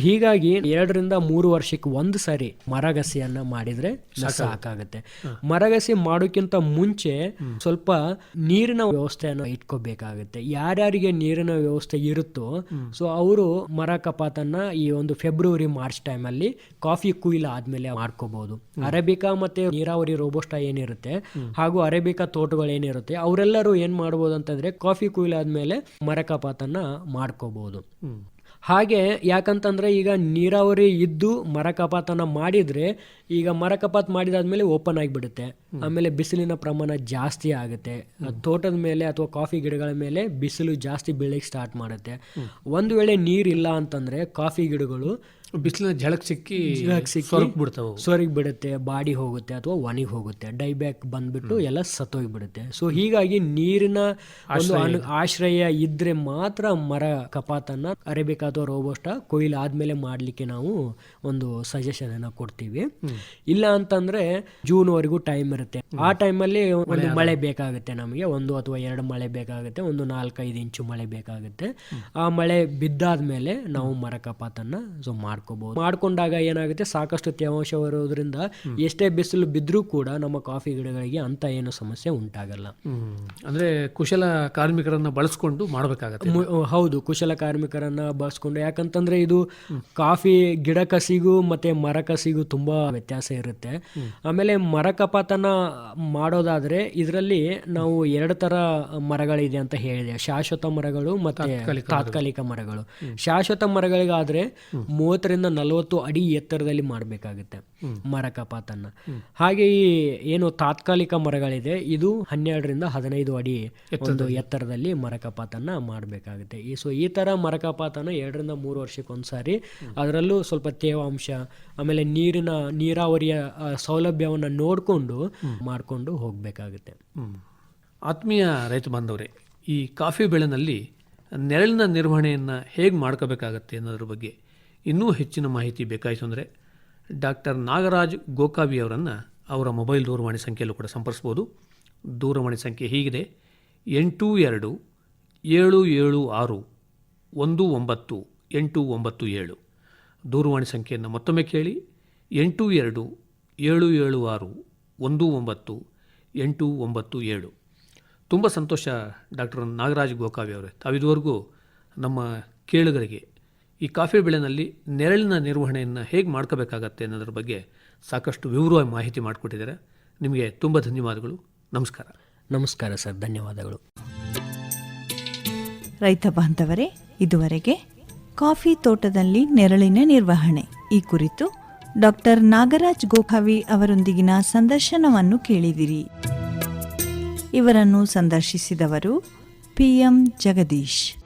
ಹೀಗಾಗಿ ಎರಡರಿಂದ ಮೂರು ವರ್ಷಕ್ಕೆ ಒಂದು ಸಾರಿ ಮರಗಸಿಯನ್ನ ಮಾಡಿದ್ರೆ ಸಾಕಾಗುತ್ತೆ. ಮರಗಸಿ ಮಾಡೋಕ್ಕಿಂತ ಮುಂಚೆ ಸ್ವಲ್ಪ ನೀರಿನ ವ್ಯವಸ್ಥೆಯನ್ನು ಇಟ್ಕೋಬೇಕಾಗುತ್ತೆ. ಯಾರ್ಯಾರಿಗೆ ನೀರಿನ ವ್ಯವಸ್ಥೆ ಇರುತ್ತೋ ಸೊ ಅವರು ಮರ ಕಪಾತನ್ನ ಈ ಒಂದು ಫೆಬ್ರವರಿ ಮಾರ್ಚ್ ಟೈಮ್ ಅಲ್ಲಿ ಕಾಫಿ ಕುಯಿಲ್ ಆದ್ಮೇಲೆ ಮಾಡ್ಕೋಬಹುದು ಅರೇಬಿಕಾ ಮತ್ತೆ ನೀರಾವರಿ ರೋಬೋಸ್ಟ ಏನಿರುತ್ತೆ ಹಾಗೂ ಅರೇಬಿಕಾ ತೋಟಗಳು ಏನಿರುತ್ತೆ ಅವರೆಲ್ಲರೂ ಏನ್ ಮಾಡ್ಬೋದು ಅಂತಂದ್ರೆ ಕಾಫಿ ಕುಯಿಲ್ ಆದ್ಮೇಲೆ ಮರ ಕಪಾತನ್ನ ಮಾಡ್ಕೋಬಹುದು ಹಾಗೆ ಯಾಕಂತಂದ್ರೆ ಈಗ ನೀರಾವರಿ ಇದ್ದು ಮರ ಕಪಾತನ ಮಾಡಿದ್ರೆ ಈಗ ಮರ ಕಪಾತ್ ಮಾಡಿದಾದ್ಮೇಲೆ ಓಪನ್ ಆಗಿಬಿಡುತ್ತೆ. ಆಮೇಲೆ ಬಿಸಿಲಿನ ಪ್ರಮಾಣ ಜಾಸ್ತಿ ಆಗುತ್ತೆ. ತೋಟದ ಮೇಲೆ ಅಥವಾ ಕಾಫಿ ಗಿಡಗಳ ಮೇಲೆ ಬಿಸಿಲು ಜಾಸ್ತಿ ಬೀಳಕ್ಕೆ ಸ್ಟಾರ್ಟ್ ಮಾಡುತ್ತೆ. ಒಂದು ವೇಳೆ ನೀರಿಲ್ಲ ಅಂತಂದ್ರೆ ಕಾಫಿ ಗಿಡಗಳು ಬಿಸಿಲಿನ ಜಳಕ್ಕೆ ಸಿಕ್ಕಿ ಜಳಕ್ ಸಿಕ್ಕಿ ಸೊರಗ್ ಬಿಡ್ತಾವೆ. ಸೊರಗಿ ಬಿಡುತ್ತೆ ಬಾಡಿ ಹೋಗುತ್ತೆ ಅಥವಾ ಒಣಗಿ ಹೋಗುತ್ತೆ ಡೈಬ್ಯಾಕ್ ಬಂದ್ಬಿಟ್ಟು ಎಲ್ಲ ಸತ್ತೋಗಿಬಿಡುತ್ತೆ. ಸೊ ಹೀಗಾಗಿ ನೀರಿನ ಒಂದು ಆಶ್ರಯ. ಇದ್ರೆ ಮಾತ್ರ ಮರ ಕಪಾತನ್ನ ಅರೇಬಿಕಾ ಅಥವಾ ರೋಬೋಸ್ಟ ಕೊಯ್ಲು ಆದ್ಮೇಲೆ ಮಾಡ್ಲಿಕ್ಕೆ ನಾವು ಒಂದು ಸಜೆಷನ್ ಅನ್ನ ಕೊಡ್ತೀವಿ. ಇಲ್ಲ ಅಂತಂದ್ರೆ ಜೂನ್ ವರೆಗೂ ಟೈಮ್ ಇರುತ್ತೆ. ಆ ಟೈಮಲ್ಲಿ ಒಂದು ಮಳೆ ಬೇಕಾಗುತ್ತೆ ನಮಗೆ. ಒಂದು ಅಥವಾ ಎರಡು ಮಳೆ ಬೇಕಾಗುತ್ತೆ. ಒಂದು ನಾಲ್ಕೈದು ಇಂಚು ಮಳೆ ಬೇಕಾಗುತ್ತೆ. ಆ ಮಳೆ ಬಿದ್ದಾದ್ಮೇಲೆ ನಾವು ಮರ ಕಪಾತನ್ನ ಸೊ ಮಾಡ್ಕೋಬಹುದು ಮಾಡ್ಕೊಂಡಾಗ ಏನಾಗುತ್ತೆ? ಸಾಕಷ್ಟು ತೇವಾಂಶ ಬರೋದ್ರಿಂದ ಎಷ್ಟೇ ಬಿಸಿಲು ಬಿದ್ರೂ ಕೂಡ ನಮ್ಮ ಕಾಫಿ ಗಿಡಗಳಿಗೆ ಅಂತ ಏನು ಸಮಸ್ಯೆ ಉಂಟಾಗಲ್ಲ. ಅಂದ್ರೆ ಕುಶಲ ಕಾರ್ಮಿಕರನ್ನ ಬಳಸ್ಕೊಂಡು ಮಾಡಬೇಕಾಗುತ್ತೆ. ಹೌದು. ಕುಶಲ ಕಾರ್ಮಿಕರನ್ನ ಬಳಸ್ಕೊಂಡು ಯಾಕಂತಂದ್ರೆ ಇದು ಕಾಫಿ ಗಿಡ ಕಸಿಗೂ ಮತ್ತೆ ಮರ ಕಸಿಗೂ ತುಂಬಾ ವ್ಯತ್ಯಾಸ ಇರುತ್ತೆ. ಆಮೇಲೆ ಮರ ಕಪಾತನ ಮಾಡೋದಾದ್ರೆ ಇದರಲ್ಲಿ ನಾವು ಎರಡು ತರ ಮರಗಳಿದೆ ಅಂತ ಹೇಳಿದೆ. ಶಾಶ್ವತ ಮರಗಳು ಮತ್ತೆ ತಾತ್ಕಾಲಿಕ ಮರಗಳು. ಶಾಶ್ವತ ಮರಗಳಿಗಾದ್ರೆ ಮೂವತ್ತರಿಂದ ನಲವತ್ತು ಅಡಿ ಎತ್ತರದಲ್ಲಿ ಮಾಡಬೇಕಾಗುತ್ತೆ ಮರ ಕಪಾತನ್ನ. ಹಾಗೆ ಈ ಏನು ತಾತ್ಕಾಲಿಕ ಮರಗಳಿದೆ ಇದು ಹನ್ನೆರಡರಿಂದ ಹದಿನೈದು ಅಡಿ ಒಂದು ಎತ್ತರದಲ್ಲಿ. ಮರಕಪಾತನ್ನ ಮಾಡಬೇಕಾಗುತ್ತೆ. ಈ ಸೊ ಈ ತರ ಮರ ಕಪಾತನ ಎರಡರಿಂದ ಮೂರು ವರ್ಷಕ್ಕೊಂದ್ಸಾರಿ ಅದರಲ್ಲೂ ಸ್ವಲ್ಪ ತೇವಾಂಶ ಆಮೇಲೆ ನೀರಿನ ನೀರಾವರಿಯ ಸೌಲಭ್ಯವನ್ನು ನೋಡಿಕೊಂಡು ಮಾಡಿಕೊಂಡು ಹೋಗಬೇಕಾಗುತ್ತೆ. ಆತ್ಮೀಯ ರೈತ ಬಾಂಧವರೇ ಈ ಕಾಫಿ ಬೆಳೆನಲ್ಲಿ ನೆರಳಿನ ನಿರ್ವಹಣೆಯನ್ನು ಹೇಗೆ ಮಾಡ್ಕೋಬೇಕಾಗತ್ತೆ ಅನ್ನೋದ್ರ ಬಗ್ಗೆ ಇನ್ನೂ ಹೆಚ್ಚಿನ ಮಾಹಿತಿ ಬೇಕಾಯಿತು ಅಂದರೆ ಡಾಕ್ಟರ್ ನಾಗರಾಜ್ ಗೋಕಾವಿ ಅವರನ್ನು ಅವರ ಮೊಬೈಲ್ ದೂರವಾಣಿ ಸಂಖ್ಯೆಯಲ್ಲೂ ಕೂಡ ಸಂಪರ್ಸ್ಬೋದು. ದೂರವಾಣಿ ಸಂಖ್ಯೆ ಹೀಗಿದೆ ಎಂಟು ಎರಡು ಏಳು ಏಳು ಆರು ಒಂದು ಒಂಬತ್ತು, ಎಂಟು ಒಂಬತ್ತು ಏಳು. ದೂರವಾಣಿ ಸಂಖ್ಯೆಯನ್ನು ಮತ್ತೊಮ್ಮೆ ಕೇಳಿ, ಎಂಟು ಎರಡು, ಏಳು ಏಳು ಆರು, ಒಂದು ಒಂಬತ್ತು, ಎಂಟು ಒಂಬತ್ತು ಏಳು. ತುಂಬ ಸಂತೋಷ ಡಾಕ್ಟರ್ ನಾಗರಾಜ್ ಗೋಕಾವಿ ಅವರೇ. ತಾವಿದುವರೆಗೂ ನಮ್ಮ ಕೇಳುಗರಿಗೆ ಈ ಕಾಫಿ ಬೆಳೆನಲ್ಲಿ ನೆರಳಿನ ನಿರ್ವಹಣೆಯನ್ನು ಹೇಗೆ ಮಾಡ್ಕೋಬೇಕಾಗತ್ತೆ ಅನ್ನೋದ್ರ ಬಗ್ಗೆ ಸಾಕಷ್ಟು ವಿವರವಾಗಿ ಮಾಹಿತಿ ಮಾಡಿಕೊಟ್ಟಿದ್ದಾರೆ. ನಿಮಗೆ ತುಂಬ ಧನ್ಯವಾದಗಳು. ನಮಸ್ಕಾರ. ನಮಸ್ಕಾರ ಸರ್. ಧನ್ಯವಾದಗಳು. ರೈತ ಬಾಂಧವರೇ, ಇದುವರೆಗೆ ಕಾಫಿ ತೋಟದಲ್ಲಿ ನೆರಳಿನ ನಿರ್ವಹಣೆ. ಈ ಕುರಿತು ಡಾಕ್ಟರ್ ನಾಗರಾಜ್ ಗೋಖಾವಿ ಅವರೊಂದಿಗಿನ ಸಂದರ್ಶನವನ್ನು ಕೇಳಿದಿರಿ. ಇವರನ್ನು ಸಂದರ್ಶಿಸಿದವರು ಪಿಎಂ ಜಗದೀಶ್.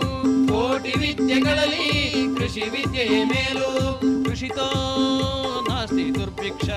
ಕೃಷಿ ವಿದ್ಯೆಯೇ ಮೇಲು ಕೃಷಿತೋ ನಾಸ್ತಿ ದುರ್ಭಿಕ್ಷ